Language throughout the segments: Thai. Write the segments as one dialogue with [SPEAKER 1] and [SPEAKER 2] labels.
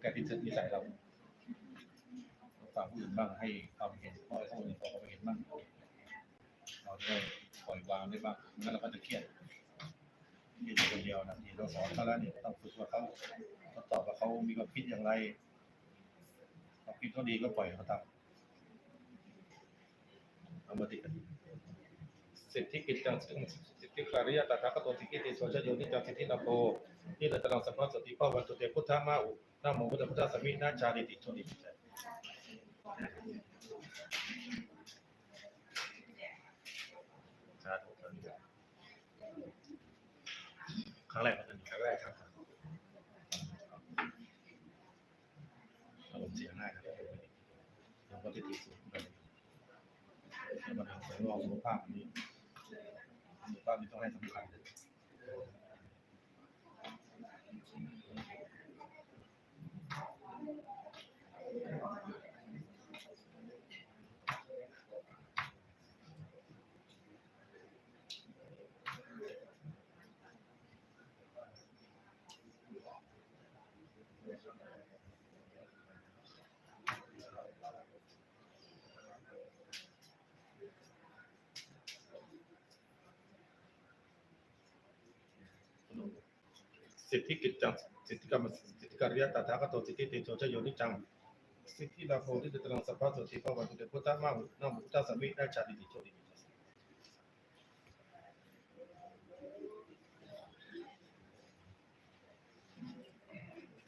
[SPEAKER 1] แก้ที่นิสัยเราฟังผู้อื่นบ้างให้ความเห็นเพราะผู้อื่นบอความเห็นบ้างเราได้ปล่อยวางได้บ้างม่งั้นเราก็จะเครียดเรียดอยู่คนเดียวนะที่เราสอนเขาแล้วเนี่ยต้องฝึกว่าเขาเขาตอบว่าเขามีความคิดอย่างไรความคิดเขาดีก็ปล่อยเขาทำเอามาติดกัน
[SPEAKER 2] สิทธิกิจจังสิทธิการิยตถาคตสิทธิติโสชโยนิจังสิทธิลาโภ นี่เราตรังสัมภสสติภาวันตุเตพุทธามาอุนะโมพุทธพุทธสมินาจาริติโชติปิจ
[SPEAKER 1] สาธุครั้งแรกมันครั้งแรกครับอารมณ์เสียง่ายครับเราก็จะติดสูงไปแล้วมาทาสายรองสุขภาพนี้สุขภาพนี้ต้องให้สำคัญเลย
[SPEAKER 2] สิทธิกิจจังสิทธิกรรมสิทธิการิยตถาคตสิทธิติโสชโยนิจังสิทธิลาโภนี่เราตรังสัมภสติภาวันตุเตพุทธมาอุนะโมพุทธสมินาจาริติโชติ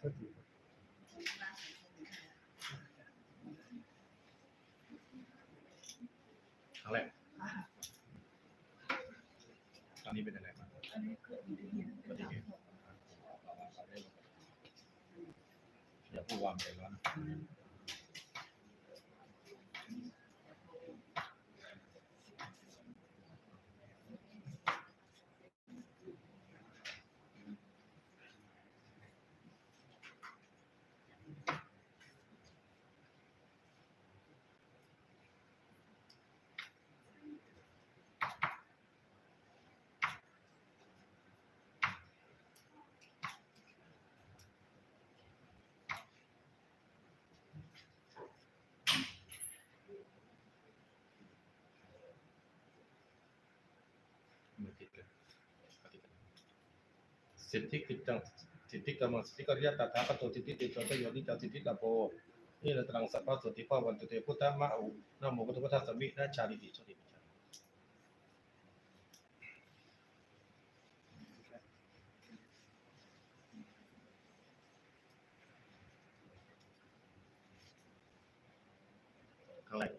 [SPEAKER 2] ปิจ
[SPEAKER 1] ครั้งแรกตอนนี้เป็นยังไงบ้าง
[SPEAKER 3] อันนี้เกิดอุบัติเหตุ
[SPEAKER 1] ปฏิเหตุ อย่าพูดวามใจร้อนมือติดกันปฏิกัน
[SPEAKER 2] สิทธิกิจจังสิทธิกรรมสิทธิกริยตถาคตสิทธิติโสชโยนิจสิทธิลาโภนี่เราตรังสัมภสติภาวันตุเตพุทธมาอุนะโมพุทธพุทธสมินาจาริติโชติปิจ
[SPEAKER 1] ครั้งแรก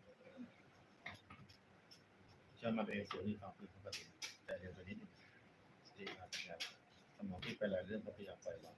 [SPEAKER 1] เชื่อมาเป็นส่วนที่เขาคือปกติแต่เดี๋ยวตัวนี้สติอาจจะ สมองที่ไปหลายเรื่องก็พยายามปล่อยวาง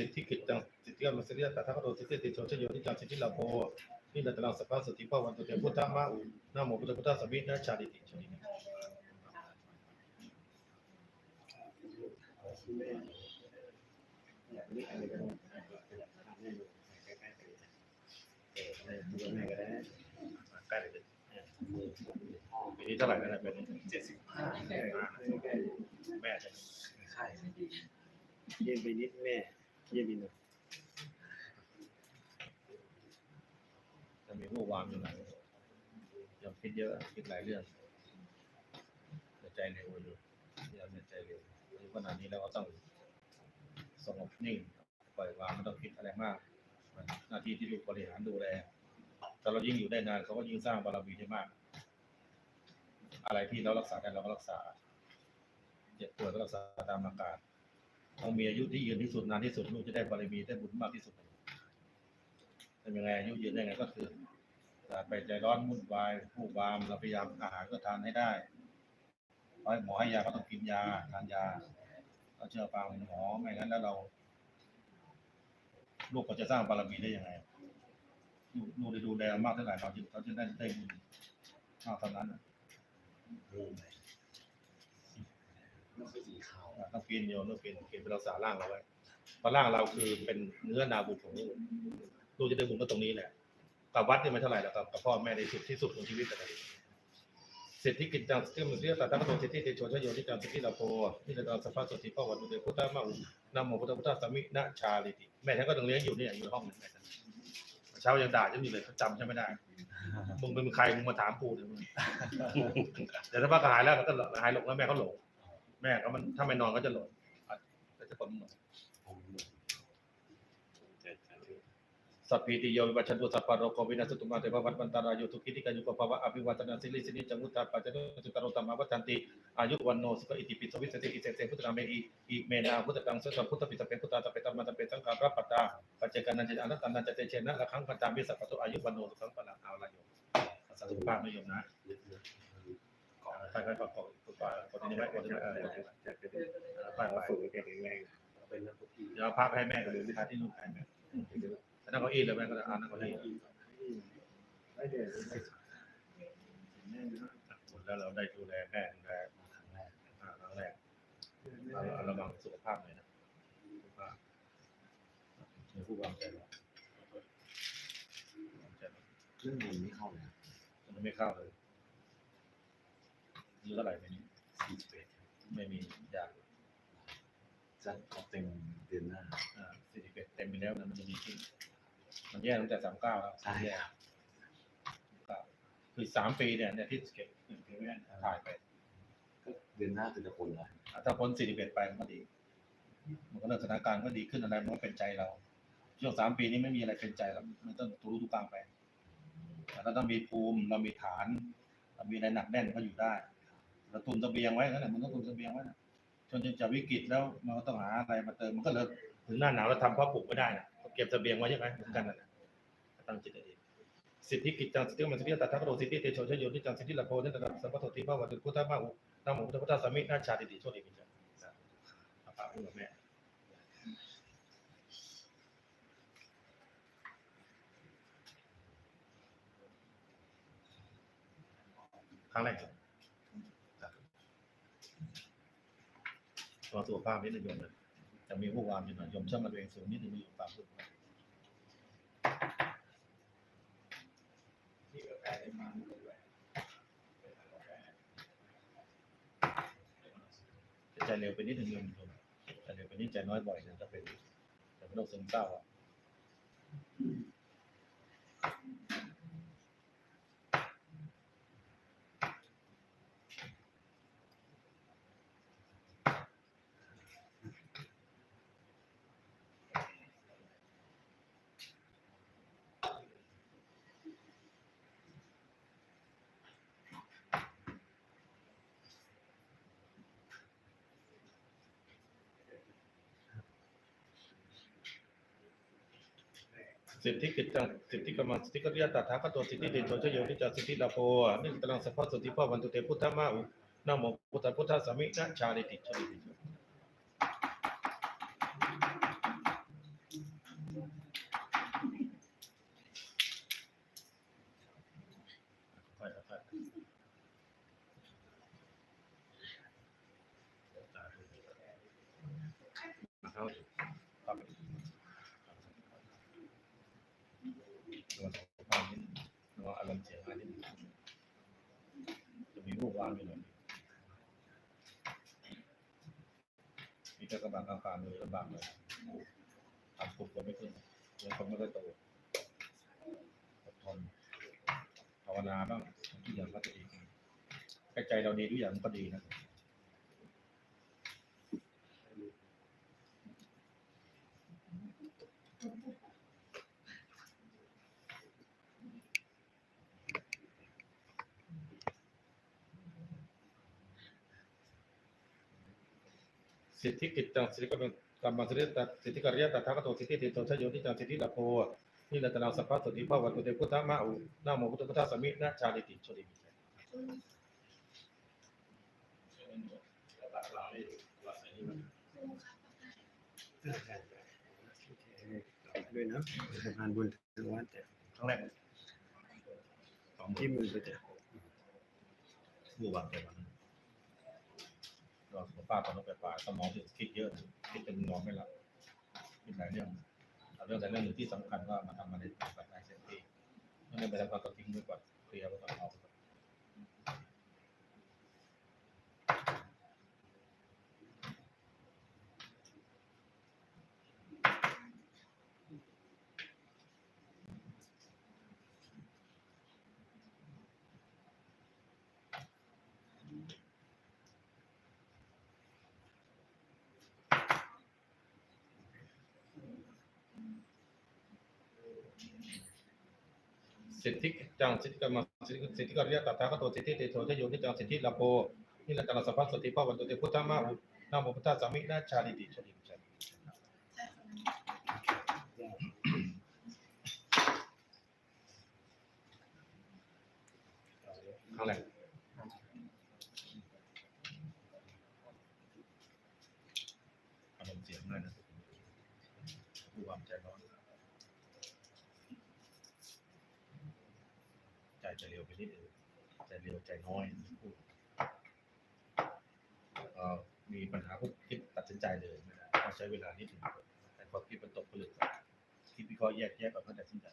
[SPEAKER 2] สิทธิกิจจังสิทธิกรรมสิทธิตถาคตสิทธิติโสชโยนิจังสิทธิลาโภนี่เราตรังสัมภสติภาวันตุเตพุทธมาอุนะโมพุทธพุทธสมินาจาริติชติปิจ
[SPEAKER 1] ใกล้เลยปีนี้เท่าไหร่แล้วนะเป็นเจ็ดสิบห้าแม่
[SPEAKER 4] ใช่เย็นไปนิดแม่เย็นไปหน่อย
[SPEAKER 1] จะมีผู้วางอยู่ไหนยัง คิดเยอะคิดหลายเรื่องแต่ใจเร็วอยู่ยังใจเร็วอายุขนาดนี้แล้วก็ต้องสงบนิ่งปล่อยวางไม่ต้องคิดอะไรมาก หน้าที่ที่ลูกบริหารดูแลแต่เรายิ่งอยู่ได้นานเขาก็ยิ่งสร้างบารมีได้มาก อะไรที่เรารักษาได้เราก็รักษาเจ็บป่วยก็รักษาตามอาการต้องมีอายุที่ยืนที่สุดนานที่สุดลูกจะได้บารมีได้บุญมากที่สุดทำยังไงอายุยืนได้ไงก็คือ อย่าไปใจร้อนวุ่นวายผู้วามเราพยายามอาหารก็ทานให้ได้เพราะหมอให้ยาก็ต้องกินยาทานยาเราเชื่อฟังหมอไม่งั้นแล้วเรา ลูกเขาจะสร้างบารมีได้ยังไงลูกลูกได้ดูแลมากเท่าไหร่เราจะเขาจะได้ได้บุญมากเท่านั้นน่ะ
[SPEAKER 5] ไม่ค่อยสีขาว
[SPEAKER 1] อะต้องกินโยมต้องกินกินเป็นรักษาร่างเราไว้เพราะร่างเราคือเป็นเนื้อนาบุญของลูกลูกจะได้บุญก็ตรงนี้แหละ กับวัดนี่ไม่เท่าไหร่แล้วกับกับพ่อแม่ในสุดที่สุดของชีวิตแต่ละสิทธิกิจจังสิทธิมนุษยตาตั้งโตสิทธิเตโชชโยนิจังสิทธิลาโพนี่เราสัพพะสติพ่อวันตุเตพุทธมาอุนะโมพุทธพุทธสมินะชาลิติแม่ฉันก็ต้องเลี้ยงอยู่เนี่ยอยู่ห้องนี่แม่ฉันเช้ายังด่าฉันอยู่เลยจำฉันไม่ได้มึงเป็นใครมึงมาถามกูเนี่ยมึงเดี๋ยวถ้าพักหายแล้วก็หายหลงแล้วแม่เขาหลงแม่ก็มันถ้าไม่นอนก็จะหลงอะแต่จะคนหลง สัพพิติโยวิวัชชันตุสัพพะโรโควินาศตุมาเตภวัตวันตารายโยทุกขิติกายุปภาวะอภิวัตนาสิริสิริจังมุตตาปัจจโนสุตโรตัมมาวัฏันติอายุวันโนสุขอิติปิสวิสติอิเสเสพุทธนาเมอิอิเมนาพุทธกังสัพพุทธปิสเปพุทธาตเปตัมมาตเปสังฆารับปัตตาปัจเจกันันจะอนัตตานันจะเตเชนะละครั้งปัจจามิสัพพะตุอายุวันโนสุขังปะละเอาละโยมสุขภาพไม่โยมนะไปไปประกอบประกอบคนนี้ไว้คนนี้ไว้เออไปไป
[SPEAKER 5] ฝึกแข็งแรงเป็นนักกี
[SPEAKER 1] เดี๋ยวพักให้แม่กับเดี๋ยวพาที่นู่นให้แม่ นั่งเก้าอี้เลยแม่ก็จะอ่านนั่งเก้าอี้
[SPEAKER 5] ไม่เด็ด
[SPEAKER 1] หมดแล้วเราได้ดูแลแม่ดูแลครั้งแรกเราเราระวังสุขภาพหน่อยนะสุขภาพมีผู้วางใจเราเรื่
[SPEAKER 5] องนี้ไม่เข้าเลย
[SPEAKER 1] มันไม่เข้าเลยอายุเท่าไหร่ไม่มี
[SPEAKER 5] สี่สิบเอ็ด
[SPEAKER 1] ไม่มียา
[SPEAKER 5] จะขอเต็มเดือนหน้า
[SPEAKER 1] อ่าสี่สิบเอ็ดเต็มไปแล้วนะมันจะดีขึ้น มันแย่ตั้งแต่สามเก้าแล้ว
[SPEAKER 5] ใช่
[SPEAKER 1] แย่
[SPEAKER 5] ครับ
[SPEAKER 1] ครับคือสามปีเนี่ยเนี่ยที่เก็บเก็บไว้ถ่ายไป
[SPEAKER 5] ก็เดือนหน้าคือจะพ้นแล้ว
[SPEAKER 1] อะถ้าพ้นสี่สิบเอ็ดไปมันก็ดี มันก็เริ่มสถานการณ์ก็ดีขึ้นอะไรมันก็เป็นใจเราช่วงสามปีนี้ไม่มีอะไรเป็นใจหรอกมันต้องทุรุทุกกลางไปแต่เราต้องมีภูมิเรามีฐาน เรามีอะไรหนักแน่นก็อยู่ได้เราตุนเสบียงไว้นั่นแหละมันต้องตุนเสบียงไว้นะจนจะวิกฤตแล้วมันก็ต้องหาอะไรมาเติมมันก็เลยถึงหน้าหนาวเราทำเพราะปลูกไม่ได้นะ เก็บเสบียงไว้ใช่ไหมเหมือนกันนะตั้งจิตให้ดีสิทธิกิจจังสิทธิมันสิทธิตัตถะโรสิทธิเตโชชโยนิจังสิทธิละโพนิตระสัมปโทติภาวะตุพุทธะมาหุนะโมพุทธพุทธสมินาชาติติโชติปิจังอาภาพูดกับแม่ครั้งแรกครับตัวสุขภาพนิดนึงโยมนะ จะมีผู้วามนิดหน่อยยมชื่อมันตัวงสูงนิดนึงมีอยู่ตามสุขภาพใจเร็วไปนิดนึงโยมใจเร็วไปนิดใจน้อยบ่อยนะจะเป็นแต่ไม่ต้องซึมเศร้าอะ สิทธิกิจจังสิทธิกรรมสิทธิกริยาตถาคตตัวสิทธิเดชโชชโยนิจาสิทธิลาโพนิตรังสัพพะสติภาวันตุเตพุทธมาอุนโมพุทธพุทธสมินะชาลิติชาลิติค่อยๆค่อยๆเอาครับ ตัวสุขภาพนิดนึงระวังอารมณ์เสียมานิดนึงจะมีรูปวางอยู่หน่อยมีแค่กระบาดกลางฝ่า มือลำบากเลยทำปุ๊บก็ไม่ขึ้นยังคนไม่ได้โตอดทนภาวนาบ้างทุกอย่างก็จะดีขึ้นใจเราดีทุกอย่างก็ดีนะ สิทธิกิจจังสิทธิกรรมกรรมสิทธิตัสิทธิกริยาตถาคตสิทธิเตโชชโยนิจังสิทธิลาโพนี่ละตนาสัพพะสติภาวันตุเตพุทธมาอุนะโมพุทธพุทธสมินะชาลิติชติมิ
[SPEAKER 2] ด้วยนะสะพานบุญทางวัดเนี่
[SPEAKER 1] ครั้งแรกสอง
[SPEAKER 2] ที่มือไปแต่
[SPEAKER 1] ผู้วางใจวัน เราสุขภาพตอนนั้นไปป่าสมองถึงคิดเยอะคิดจนนอนไม่หลับคิดหลายเรื่องเรื่องแต่เรื่องหนึ่งที่สำคัญว่ามาทำมาในต่างประเทศเซนตี้ไม่ได้ไปทำควก็ทิ้งไว้ก่อนเคลียร์ไว้ก่อนเอา
[SPEAKER 6] สิทธิจังสิทธิกรรมสิทธิสิทธิกริยาตถาคตสิทธิเตโชทโยนิจังสิทธิลาโพนิรันตรสัพพสติภาวันตุเตพุทธมาอุนาโมพุทธสามินาชาลิติชลิติชลิครั้งแรกอารมณ์เสียงด้วยนะผู้ความใจร้อน
[SPEAKER 1] ใจจะเร็วไป นิดใจเร็วใจน้อยพูดมีปัญหาพวกคิดตัดสินใจเลยต้องใช้เวลานิดหนึ่งแต่พอคิดมันตกผลึกคิดวิเคราะห์แยกแยะก่อนก็ตัดสินใจ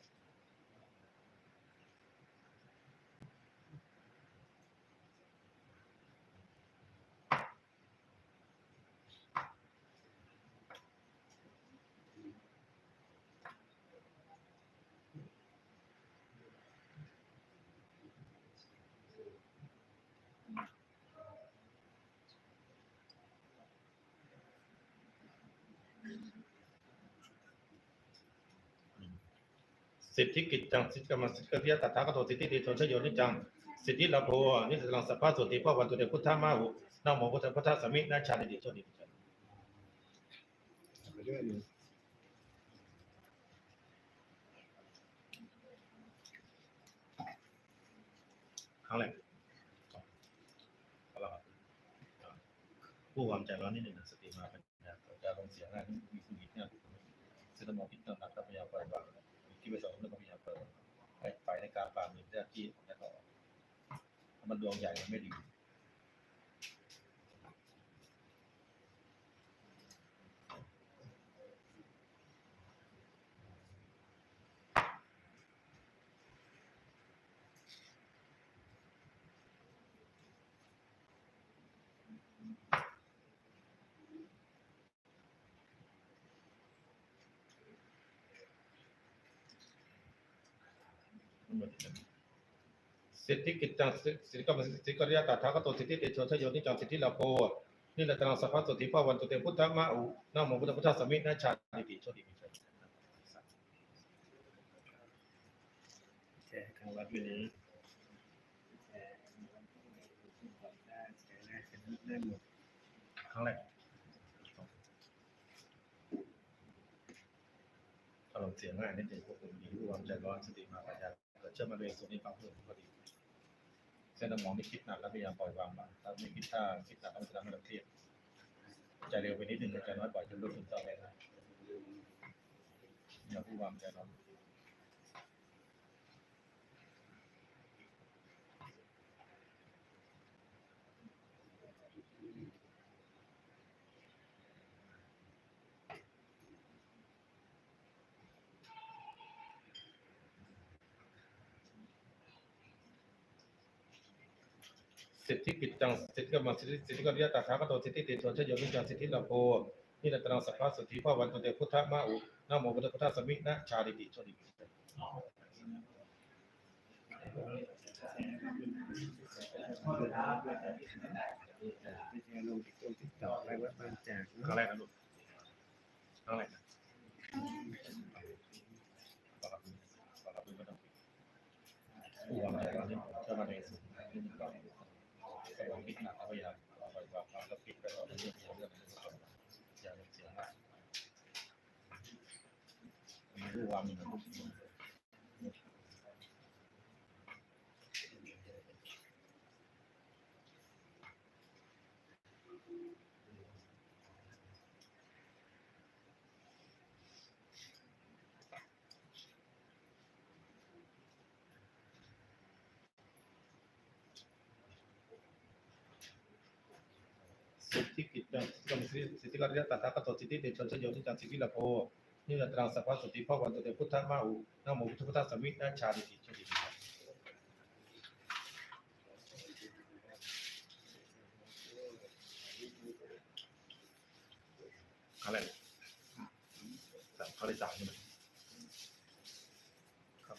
[SPEAKER 6] สิทธิกิจจังสิทธิกรรมสิทธิกริยาตถาคตสิทธิเตโชโยนิจังสิทธิลาโพนิรันตระสัพพะสติภาวันตุเตพุทธามาอุนโมพุทธพุทธสมินะชาลิติชลิติชลิ
[SPEAKER 2] ไปด้วยนะ
[SPEAKER 1] ครั้งแรกเอาผู้ความใจร้อนนิดหนึ่งสติมาเป็นญาจะลงเสียงได้มีคุณอีกเนี่ยซึ่งต้องมองพิจารณาพยากรบาง ที่ไปสอนเรื่องพยากรไปไปในการปราบมีเจ้าที่ของต่อมันดวงใหญ่มันไม่ดี มันเหมือนกัน
[SPEAKER 6] สิทธิกิจจังสิทธิกรรมสิทธิกริยาตถาคตสิทธิเตโชโยนิจังสิทธิลาโพนิรันตระสัพพะสติภาวันตุเตพุทธมาอุนะโมพุทธพุทธสมิทนะชาลิติชลิติชลิ
[SPEAKER 2] แชร์ทางวัดวันนี้แชร์ได้แชร์ได้แชร์ได้หมด
[SPEAKER 1] ครั้งแรกอารมณ์เสียงง่ายนิดหนึ่งควบคุมดีผู้ความใจร้อนสติมาปัญญา เกิดเชื่อมาเรียนส่วนนี้ฟังเพื่อนพอดี เส้นสมองที่คิดหนักแล้วพยายามปล่อยวางบ้างถ้าไม่คิดถ้าคิดหนักก็มันจะทำให้เราเครียดใจเร็วไปนิดหนึ่งใจน้อยปล่อยจนรู้สึกต่อไปนะอย่าผู้วางใจน้อย
[SPEAKER 6] สิทธิกิจจังสิทธิกรรมสิทธิสิทธิกริยาตถาคตสิทธิเตโชทโยนิจังสิทธิลาโพนิรันตระสัพพะสติภาวันตุเตพุทธมาอุนะโมพุทธพุทธสามินะชาลิติชลิติ
[SPEAKER 2] ไม่แชร์ลงติ๊กต๊อกติ๊กต๊อกไปวัดบางจาก
[SPEAKER 1] ครั้ง
[SPEAKER 2] เนาะ
[SPEAKER 1] แรกนะลูกครั้งแรกนะปรับปรับไม่ต้องผู้วางใจร้อนนี่เชื่อมาในสุดนี่ก่อนแต่วางคิดหนักแล้วพยายามปล่อยวาง แล้วคิดไปต่อเรื่องเรื่องเรื่องอย่าเสียงมากผู้วางมีมันทุกที
[SPEAKER 6] ส
[SPEAKER 1] สิทธิกิจจัง สิทธิสิทธิกัลยาตถาคตสิทธิเดชชโยนิจังสิทธิละโพนี่ตรังสัพพะสติพ่อวันตุเตพุทธมาอุนโมพุทธพุทธสมินะชาลิติชดิ
[SPEAKER 7] อะไรสามข้อที่สามใช่ไหมครับ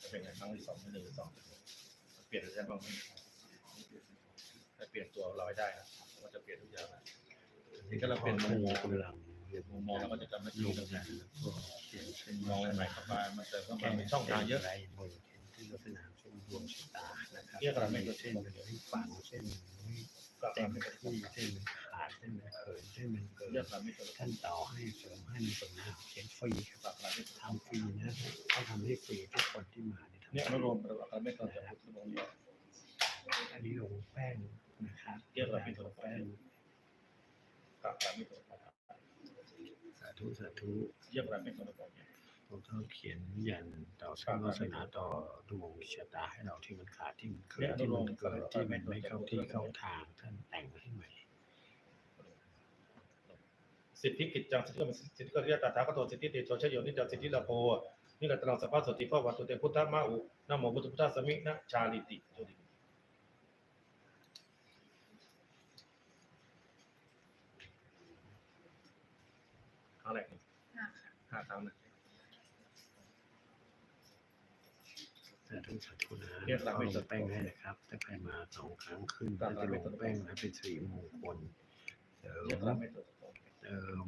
[SPEAKER 7] จะเป็นไงครั้งที่สองที่หนึ่งหรือสองเปลี่ยนได้บ้างไหมถ้าเปลี่ยนตัวเราให้ได้นะว่าจะเปลี่ยนทุกอย่างนะ ที่ก็เราเปลี่ยนมุมมอง
[SPEAKER 2] กำลังเรียน
[SPEAKER 7] มุมมองเราก็จะจำไม่
[SPEAKER 2] ล
[SPEAKER 7] ถูก
[SPEAKER 2] ง
[SPEAKER 7] กัน
[SPEAKER 2] กันแล้วก็เขียนเส้น
[SPEAKER 7] มองใหม่ๆเข้ามามันเติมเข้ามามีช่องทางเยอะ
[SPEAKER 2] ไรบนเขียนที่ลักษณะเส้นดวงชะตานะครับ
[SPEAKER 7] เรียกอะไรไม่รู้
[SPEAKER 2] เส้นมันให้ฝังเส้นมันให้
[SPEAKER 7] ก็
[SPEAKER 2] เต็ม
[SPEAKER 7] ไม่
[SPEAKER 2] ที่เส้นมันขาดเส้นมันเขินเส้นมันเกิ
[SPEAKER 7] เลือก
[SPEAKER 2] น
[SPEAKER 7] เราไม่ถูก
[SPEAKER 2] ท่านต่อให้เสริมให้มันสมหน้าเขียนฟรีครับ
[SPEAKER 7] ปรับเราไม่ถูก
[SPEAKER 2] ทำฟรีนะเขาทำให้ฟรีทุกคนที่มาเนี่ยทำ
[SPEAKER 7] เนี่ยอนุโลมปฏิบัติการไม่ต้องจะพูดตรงนี้
[SPEAKER 2] อันนี้ลงแป้งนะครับ
[SPEAKER 7] เรียกอะไรไม่ถูก
[SPEAKER 2] แป้ง
[SPEAKER 7] ปรับไม่ถูก
[SPEAKER 2] สาธุสาธุ
[SPEAKER 7] เรียกเรไม่ถูกตรงนี้
[SPEAKER 2] ผมต้องเขียนยันต่อเส้นวาสนาต่อดวงชะตาให้เราที่มันขาดที่มันเกิดที่มันเกิดที่มันไม่เข้าที่เข้าทางท่านแต่งให้ใหม่
[SPEAKER 1] สิทธิกิจจังสิทธิกรรมสิทธิกัลยาตถาคตสิทธิเดชชโยนิจังสิทธิลาโพนี่ตรังสัพพะสติภาวันตุเตพุทธมาอุนะโมพุทธพุทธสมินะชาลิติโชติ
[SPEAKER 7] ครั้งแรก
[SPEAKER 8] ห้าค่ะ
[SPEAKER 7] ห้าครั้งนะ
[SPEAKER 2] สาธุสาธุนะเราลงแป้งให้นะครับถ้าใครมาสองครั้งขึ้นก็จะลงแป้งนะเป็นสิริมงคลเสริ
[SPEAKER 7] เรียก
[SPEAKER 2] ม
[SPEAKER 7] เราไม่ถูกตรง
[SPEAKER 2] เติม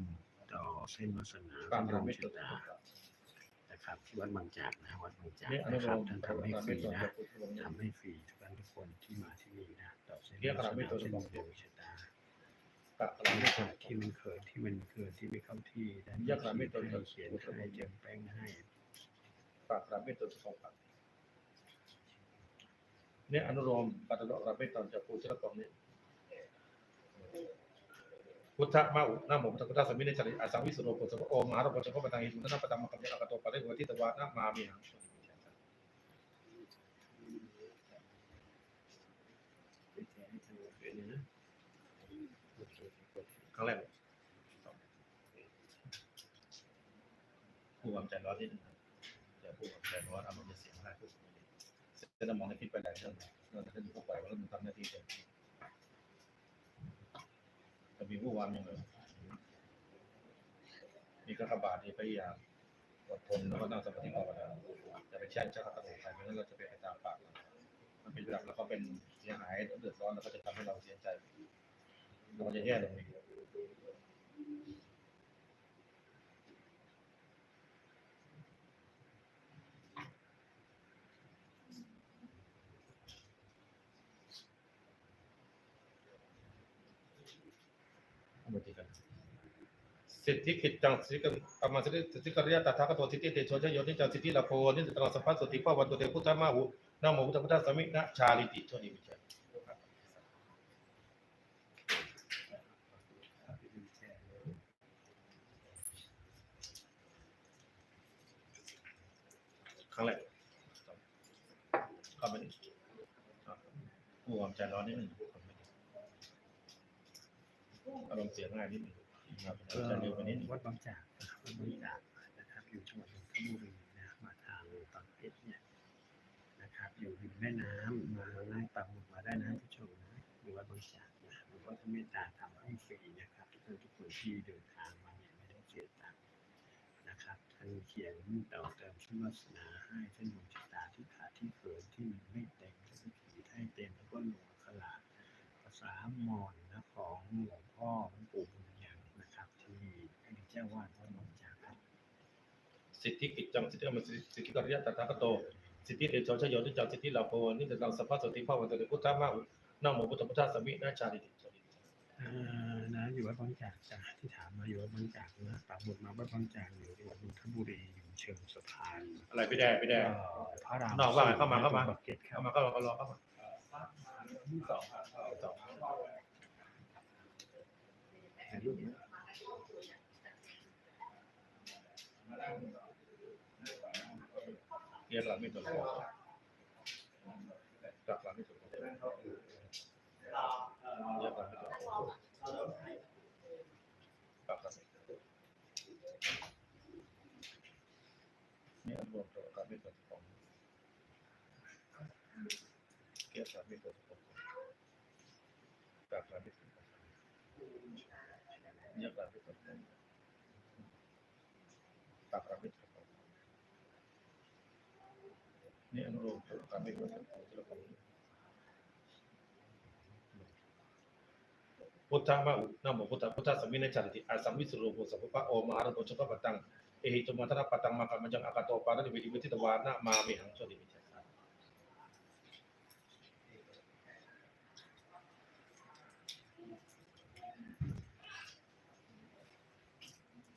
[SPEAKER 2] ต่อเส้นวาสนา
[SPEAKER 7] ปรับ
[SPEAKER 2] ด
[SPEAKER 7] เรา
[SPEAKER 2] วง
[SPEAKER 7] ไม่ถู
[SPEAKER 2] ชะ
[SPEAKER 7] ก
[SPEAKER 2] ตานะครับที่วัดบางจากนะวัดบางจาก
[SPEAKER 7] เนี่ยอนุ
[SPEAKER 2] นะ
[SPEAKER 7] โล
[SPEAKER 2] ครับ
[SPEAKER 7] ม
[SPEAKER 2] ท่าน
[SPEAKER 7] ปฏิ
[SPEAKER 2] ทำให้
[SPEAKER 7] บัติ
[SPEAKER 2] ฟ
[SPEAKER 7] ไม่
[SPEAKER 2] รี
[SPEAKER 7] ถูก
[SPEAKER 2] นะ
[SPEAKER 7] จะพูดตรงนี้
[SPEAKER 2] ทำให้ฟรีทุกท่านทุกคนที่มาที่นี่นะต่อเส้น
[SPEAKER 7] เรียก
[SPEAKER 2] วา
[SPEAKER 7] เรา
[SPEAKER 2] ส
[SPEAKER 7] ไม่
[SPEAKER 2] นา
[SPEAKER 7] ถูก
[SPEAKER 2] เส้น
[SPEAKER 7] ต้อง
[SPEAKER 2] ดวงชะตา
[SPEAKER 7] ปรับเราไม่ถูก
[SPEAKER 2] ที่มันเกิดที่มันเกิดที่ไม่เข้าที่ด้
[SPEAKER 7] ยกเราไม่ตรง
[SPEAKER 2] ให้เขียนให้เจิมแป้งให้
[SPEAKER 7] ปรับเราไม่ถูกตรงปรับเนี่ยอนุโลมปฏิบัติเราไม่ตรงจะพูดที่เราตรงนี้
[SPEAKER 1] พุทธมาอุนะโมพุทธพุทธสมินะชาลิติอาสังวิสุโรปุสสะโอมมหาราปชโกปะตังหิตุนะปะตังมะกัมยะกะโตปะเรวะทิตวะนะมามิหังโชติ
[SPEAKER 7] ครั้งแรกผู้ความใจร้อนนิดนึงจะผู้ความใจร้อนทำมันจะเสียงได้ผู้จะต้องมองให้คิดไปหลายเรื่องเราจะดูพวกไปว่ามันทำหน้าที่เต็มที่จะมีผู้วามยังไงมีกระบาดที่พยายามอดทนแล้วก็นั่งสมาธิภาวนาจะไปแช่งเจ้าข้าตโใครไม่งั้นเราจะเป็นไปตามปากมันเป็นแบบแล้วก็เป็นเสียหายเดือดร้อนแล้วก็จะทำให้เราเสียใจเราจะแย่ลงอีกเอามาตีกัน
[SPEAKER 1] สิทธิกิจจังสิทธิกรรมสิทธิสิทธิกัลยาตถาคตสิทธิเดชชยนิจังสิทธิลาโพนี่ตรังสัพพะสติภาวันตุเตพุทธมาอุนะโมพุทธพุทธสมินะชาลิติโชติวิจัย
[SPEAKER 7] ครั้งแรกเข้าไปดิผู้ความใจร้อนนิดหนึ่งอารมณ์เสียง่ายนิดหนึ่งครับเร็วไปนิดหนึ่ง
[SPEAKER 2] วัดบางจากนะครับวัดบางจากนะครับอยู่จังหวัดนนทบุรีนะมาทางตอนเพชรเนี่ยนะครับ อยู่ริมแม่น้ำมานั่งปักหมุดมาได้นะผู้ชมนะอยู่วัดบางจากนะหลวงพ่อท่านเมตตาทำให้ฟรีนะครับทุกท่านทุกคนที่เดินทาง ท่านเขียนต่อเติมชื่อวาสนาให้เส้นดวงชะตาที่ขาดที่เกินที่มันไม่เต็มแล้วก็ขีดให้เต็มแล้วก็ลงอักขระภาษามอญนะของหลวงพ่อหลวงปู่บุญยังนะครับ ที่อดีตเจ้าวาดวัดบางจากครับ
[SPEAKER 1] สิทธิกิจจังสิทธิกรรมสิทธิกัลยาตถาคตสิทธิเดชชยโยนิจังสิทธิลาโพนี่ตรังสัพพะสติภาวันตุเตพุทธะมาอุนะโมพุทธพุทธสมินะชาลิติโชติ
[SPEAKER 2] อ่านะอยู่วัด บางจากจ้ะที่ถามมาอยู่วัดบางจากนะปักหมุดมาวัดบางจากอยู่จังหวัดนนทบุรีอยู่เชิงสะพาน
[SPEAKER 7] อะไรไปแดงไปแดง
[SPEAKER 2] เอ่อพระราม
[SPEAKER 1] นอกว่าไงเข้ามาเข้ามา
[SPEAKER 2] ปกเกร็ดครั
[SPEAKER 1] เข้า
[SPEAKER 2] บ
[SPEAKER 1] มาเข้ามาเข้ามาเข้ามา
[SPEAKER 7] สองสอง
[SPEAKER 2] ถ่ายรูปนะ
[SPEAKER 7] เรียกเราไม่ถูกกลับเราไม่ถูกเรียกเราไม่ถูก
[SPEAKER 1] ปรับครับเนี่ยรวมตัวกับไม่ตัวของเกี่ยวกับไม่ตัวของปรับครับไม่ตัวของเยอ พุทธมะอุนะโมพุทธพุทธสมินะจันติอาสัมวิสุโรโภสัพพะโอมหารโภชกปัตตังเอหิตุมัทนะปัตตังมะกะมัจจังอากาโตปานะติวิธิวิธิตวานะมามิหังโชติมิจฉา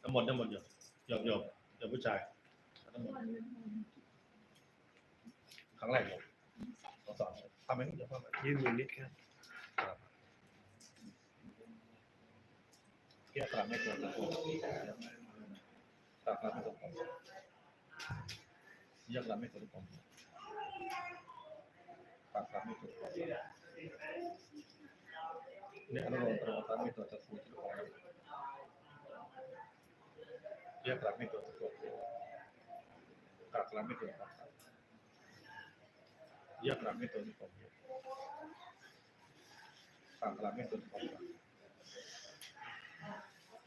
[SPEAKER 1] น้ำมนต์น้ำมนต์โยมโยมโยมโยมผู้ชายน้ำมนต์ครั้งแรกโยมสองสองทำไหมโยมทำไหม
[SPEAKER 2] ยืนมือนิดครับ
[SPEAKER 1] เกี่ยวกับไม่ตัวตะโกนตาครับ ไม่ตัวตะโก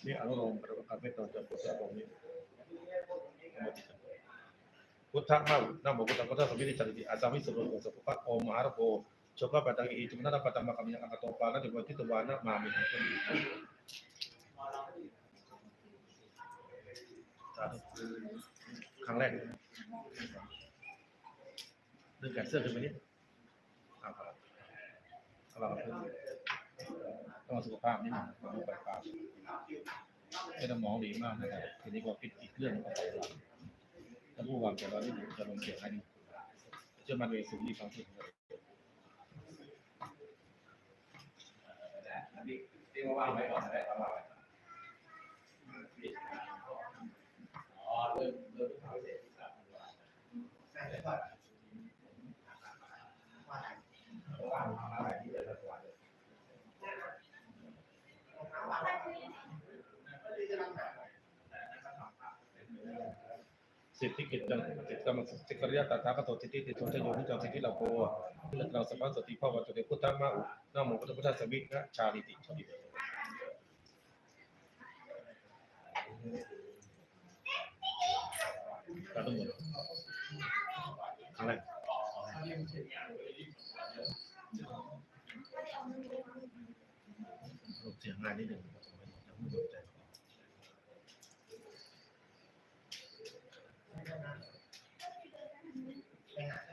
[SPEAKER 1] นี่อนุโลมตัวครับไม่ตัวตะโกนตะโกนเยอะครับไม่ตัวตะโกนปาครับไม่ตัวตะโกนเยอะครับไม่ตัวตะโกนปากครับไม่ตัวตะโกนนี่อนุโลมติจากพุทธองค์นี้พุทธะมานะโมพุทธพุทธสมิริจติอาสามิสุโรโสภะโอมหารโภโชกปัตตังอิจิมนาปัตตังมะกัมยังอากาโตปานะติวัติตวานะมามิหังสาธุครั้งแรกดึงแขนเสื้อขึ้นมานิดเอาครับเอาละ ครับต้องสุขภาพนิดหนึ่งต้องไปปากให้สมองดีมากนะครับทีนี้ก็คิดอีกเรื่องหนึงก็ไปแล้วถ้าผู้วางใจเราที่อยู่จะลงเสียงให้ดีเชื่อมันเลยสูงดีความสุขเลย
[SPEAKER 7] ที่ว่างไว้ก่อนได้ครับว่างไว้อ๋อเริ่มเริ่มเข้าเสร็จว่างทำอะไรที่เดือดร้อน
[SPEAKER 1] สิทธิกิจจังสิทธิกรรมสิทธิกริยาตถาคตสิทธิติโทเทโยนิจังสิทธิลาโภนิรัตเราสัพพะสติภาวันตุเตพุทธมะอุนะโมพุทธพุทธสมินะชาลิติชาลิติก็ต้องหมดครั้งแรลงเสียงงานนิดหนึ่งจะไม่ตกใจ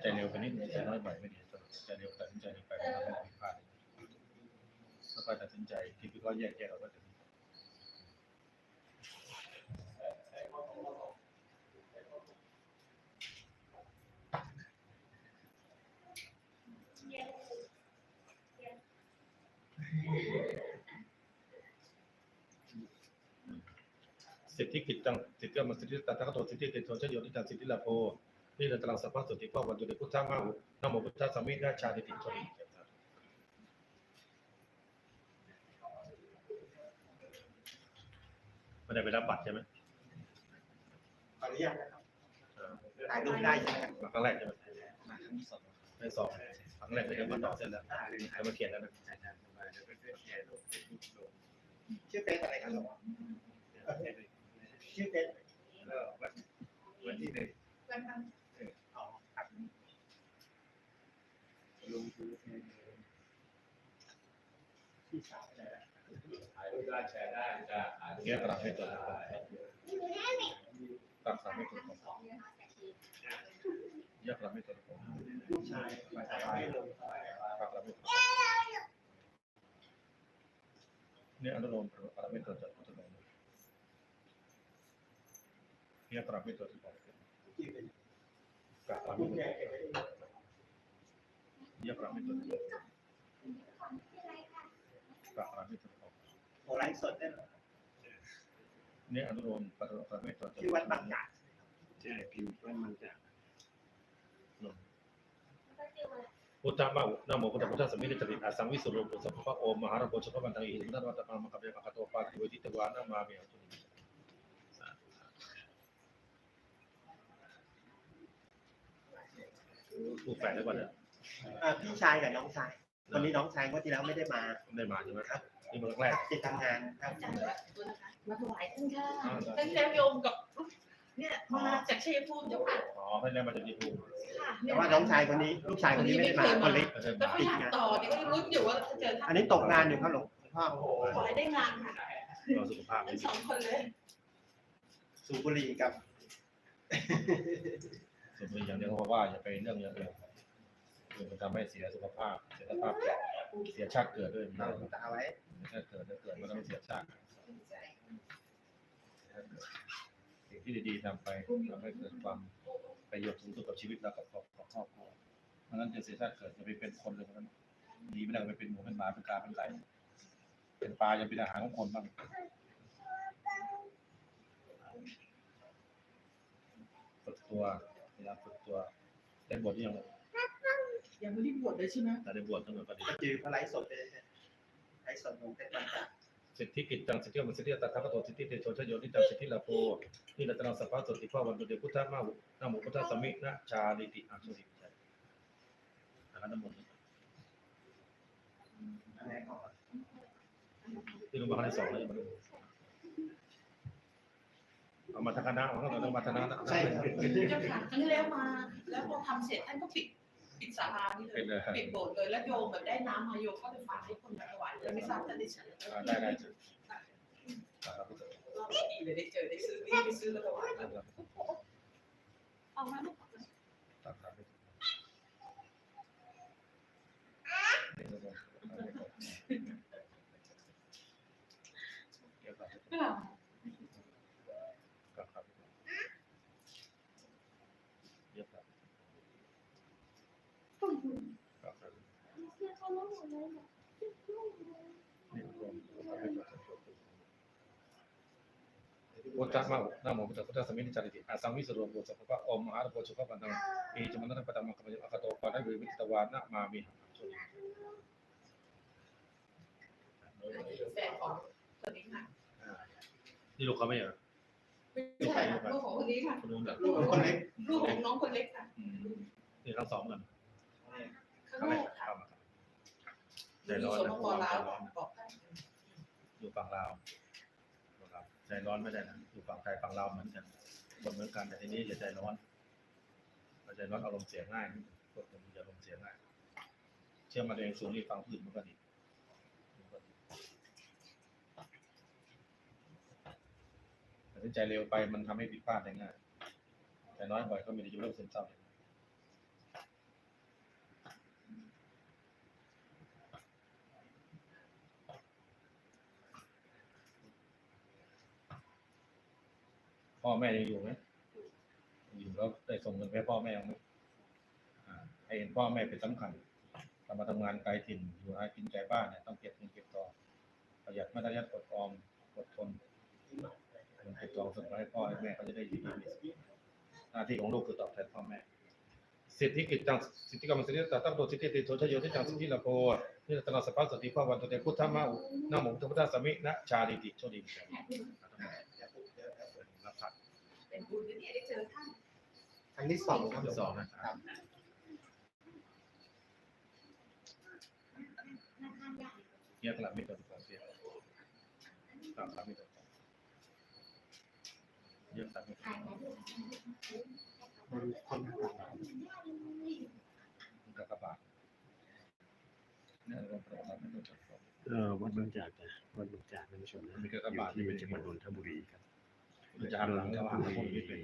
[SPEAKER 1] ใจเร็วไปนิดนึงใจน้อยไปไม่ดีใจเร็วตัดสินใจเร็วไปไม่ทำให้ผิดพลาดแล้วก็ตัดสินใจที่พี่ก็แยกแยะออกว่าจะดีสิทธิกิจจังสิทธิกรรมสิทธิตัตถะกตัวสิทธิติโทชโยนิจังสิทธิลาโภ นี่เราตรังสัพพะสติภาวันตุเตพุทธมาอุนะโมพุทธสมินาชาติติโชติไม่ได้ไปรับบัตรใช่ไหม
[SPEAKER 8] ขออนุญาตนะครับถ่ายรูปได้ใช่ไหมครับ
[SPEAKER 1] มาครั้งแรกใช่ไหม
[SPEAKER 8] มาครั้งที่สอง
[SPEAKER 1] ไม่สองครั้งแรกเลยมาต่อเส้นแล้วแล้วมาเขียนแล้วนะ
[SPEAKER 8] ชื่อเฟซอะไรครับชื่อเฟซ
[SPEAKER 7] วันที่หนึ่ง
[SPEAKER 8] อ๋อครับ
[SPEAKER 5] ลงทุนที่สามเลย
[SPEAKER 7] ถ่ายรูปได้ แชร์ได้จะถ่ายรูป
[SPEAKER 1] แก้กระดาษให้ตัวละคนตัดสามให้ตัวละคนแยกกระดาษให้ตัวละคน
[SPEAKER 5] ลูกชายไปถ่ายไม่ลง
[SPEAKER 1] ตัดกระดาษให้ตัวเนี่ยอนุโลมกระดาษให้ตัวละคนเนี่ยกระดาษให้ตัวละคน
[SPEAKER 8] ที่เป็น
[SPEAKER 1] กระดาษ
[SPEAKER 8] คุ
[SPEAKER 1] ให้
[SPEAKER 8] ณ
[SPEAKER 1] ตัว
[SPEAKER 8] แม่
[SPEAKER 1] ละคน
[SPEAKER 8] เก็บไว้
[SPEAKER 1] แยกกระดาษให้ตัวละคนกระดาษให้ตัวละคน
[SPEAKER 8] โอไลฟ์สดได้เหรอ
[SPEAKER 1] เนี่ยอนุโลมกระดาษให้ตัวละคน
[SPEAKER 8] ที่วัดบางจาก
[SPEAKER 2] ใช่พิมพ์ว่ามันจะ
[SPEAKER 1] ลงพุทธามะนะโมพุทธพุทธสมิทจติอาสังวิสุโรปุสัพพะโอมมหาราโภชกบันทังอิหินัตวัตตะมังคับเยอะคาโตปาติเวทิตวานะมาเมียผู้แฝดได้ป่ะเนี่ย
[SPEAKER 8] อ่าพี่ชายกับน้องชายวันนี้น้องชายเมื่อที่แล้วไม่ได้มา
[SPEAKER 1] ได้มาใช่ไหม
[SPEAKER 8] ครับ
[SPEAKER 1] นี่มันแรก
[SPEAKER 8] ติดทำงานครับ
[SPEAKER 3] มาถวายท่านค่ะท่านแล้วโยมกับ เนี่ยมาจากชัยภูมิเจ้าค่ะ
[SPEAKER 1] อ๋อให้ได้มาจากญี่ปุ่น
[SPEAKER 3] ค่ะ
[SPEAKER 8] แต่ว่าน้องชายคนนี้ลูกชายคนนี้ไม่ได้มาคนเล็ก
[SPEAKER 1] ไม่ใช่
[SPEAKER 3] แล้ว
[SPEAKER 1] มา
[SPEAKER 3] ก็อยากต่อเนี่ยก็รุ้นอยู่ว่าจะเจอท่าน
[SPEAKER 8] อันนี้ตกงานอยู่ครับหลวงพ่อ
[SPEAKER 3] ขอให้ได้งานค่ะ
[SPEAKER 1] เราสุขภาพ
[SPEAKER 3] ทั้
[SPEAKER 1] ดี
[SPEAKER 3] งสองคนเลย
[SPEAKER 8] สูบบุหรี่กับ
[SPEAKER 1] ส่วนตัวอย่างเดียวเพราะว่าอย่าไปเรื่องอย่างอื่นคือมัน ทำให้เสียสุขภาพ เสียสุขภาพเสียชาติเกิดด้วย
[SPEAKER 8] ตั้
[SPEAKER 1] นะ
[SPEAKER 8] งตาไว้
[SPEAKER 1] ถ้าเกิดถ้าเกิดมันต้องเสียชาติสิ่งที่ดีๆทำไปทำให้เกิดความประโยชน์สูงสุดกับชีวิตเรากับครอบครัวเพราะงั้นจะเสียชาติเกิดจะไปเป็นคนเลยเพราะงั้นดีไม่ได้ไปเป็นหมูเป็นหมาเป็นกาเป็นไก่เป็นปลาจะเป็นอาหารของคนบ้างฝึกตัวพยายาฝึกตัวได้บทยัง
[SPEAKER 3] ยังไม่ได้บวชเลยใช่ไหม
[SPEAKER 1] แต่ได้บวชทั้งหมดก็ดี
[SPEAKER 8] ก็จือเขาไลฟ์สดเลยนะไลฟ์สดหมู่เป็นบรรดา
[SPEAKER 1] สิทธิกิจจังสิทธิมันสิทธิตถาคตสิทธิเตโชชโยนิจังสิทธิลาโพนี่รัตนังสัพพะสติภาวันตุเดพุทธมาวุนาโมพุทธสมินะชาลิติอาสุริใช่อันนั้นทั้งหมด
[SPEAKER 8] อันนี้ก่อน
[SPEAKER 1] ที่ลงมาครั้งที่สองแล้วยังไม่รู้เอามาทางคณะของเราต้องมาทางคณะ
[SPEAKER 8] ใช่ครับ
[SPEAKER 3] เจ้าค่ะครั้งที่แล้วมาแล้วพอทำเสร็จท่านก็ปิด ปิดศาลานี่เล
[SPEAKER 1] เป็น
[SPEAKER 3] ย
[SPEAKER 1] เลย
[SPEAKER 3] ปิดโบสถ์เลยแล้วโยมแบบได้น้ำมาโยมก็ไปฝากให้คนมาถวายเลยไม่ทราบท่านได้ฉันหรือเปล่า
[SPEAKER 1] ได้ได้
[SPEAKER 3] รอบนี้เลยได้เจอได้ซื้อนี่ไปซื้อแล้วถวายเอามาลูกไม่เอา
[SPEAKER 1] พุท ธมานาโมพุทธพุทธสมินิจาริติอาสังวิสุโรปุสัพพะโอมมหาราโภชกบันทังเอจมันนังปะตังมังคมะคาโตปานะเววิตวานะมามิ
[SPEAKER 3] แฟนของคนนี้ค่ะ
[SPEAKER 1] นี่ลูกเขาไม่เหรอ
[SPEAKER 3] ไม่ใช่ค่ะลูกของคนนี้ค่ะ
[SPEAKER 1] คนนู้นเหรอ
[SPEAKER 8] ลูกคนเล็ก
[SPEAKER 3] ลูกของน้องคนเล็กค่ะ
[SPEAKER 1] นี่ทั้งสองกัน
[SPEAKER 3] ข้าง
[SPEAKER 1] เข้า
[SPEAKER 3] แร
[SPEAKER 1] ไป
[SPEAKER 3] กค่ะ
[SPEAKER 1] เข้ามา
[SPEAKER 3] อ
[SPEAKER 1] ใจ
[SPEAKER 3] ยู่
[SPEAKER 1] ร้อน
[SPEAKER 3] ส
[SPEAKER 1] นะ
[SPEAKER 3] มปลาวบอกได้
[SPEAKER 1] อยู่ฝั่งลาว ใจร้อนไม่ได้นะอยู่ฝั่งไทยฝั่งลาเหมือนกันคนเหมือนกันแต่ทีนี้อย่าใจร้อนใจร้อนอารมณ์เสียง่ายพวกผมจะอารมณ์เสียง่าย เชื่อมาเองสูงนี่ฟังพื้นมันก็ดีแต่ถ้าใจเร็วไปมันทำให้ผิดพลาดได้ง่ายใจน้อยบ่อยก็มีแต่อยู่เรื่องซึมเศร้า พ่อแม่ยังอยู่ไหมอยู่แล้วได้ส่งเงินไปพ่อแม่ไหมอ่าให้เห็นพ่อแม่เป็นสำคัญทำมาทำงานไกลถิ่นอยู่หากินใจบ้านเนี่ยต้องเก็บเงินเก็บทองประหยัดมัธยัติอดออมอดทนเงินเก็บทองส่งไปให้พ่อให้แม่เขาจะได้อยู่ดีหน้าที่ของลูกคือตอบแทนพ่อแม่สิทธิกิจจังสิทธิกรรมสิทธิตาตั้งตัวสิทธิติโชชโยที่จังสิทธิละโพนี่รัตนาสปัสสติภาวันตุเตพุทธมาอุนาโมพุทธพุทธสมินะชาลิติโชดีรับ
[SPEAKER 3] เป็นบุญที่ได้เจอท่าน
[SPEAKER 8] ครั้งที่สองครับ
[SPEAKER 1] ที่สองนะครับเยี่ยกลับไม่ตัวสองเสียกลับกลับไม่ตัวสองเยี่ยกลับไม่ตัว
[SPEAKER 8] คนคนต่าง
[SPEAKER 1] กากบาทเนี่ยเราประมาณไม่ตัวสอง
[SPEAKER 2] เออวัดบางจากนะวัดบางจากท่านผู้ชมนะ
[SPEAKER 1] มีกาก
[SPEAKER 2] อยู่
[SPEAKER 1] บาท
[SPEAKER 2] ที่
[SPEAKER 1] เป็น
[SPEAKER 2] จังหวัดนนทบุรีครับ
[SPEAKER 1] มันจะหันหลังแล้วหันหลังคนไม่เป็น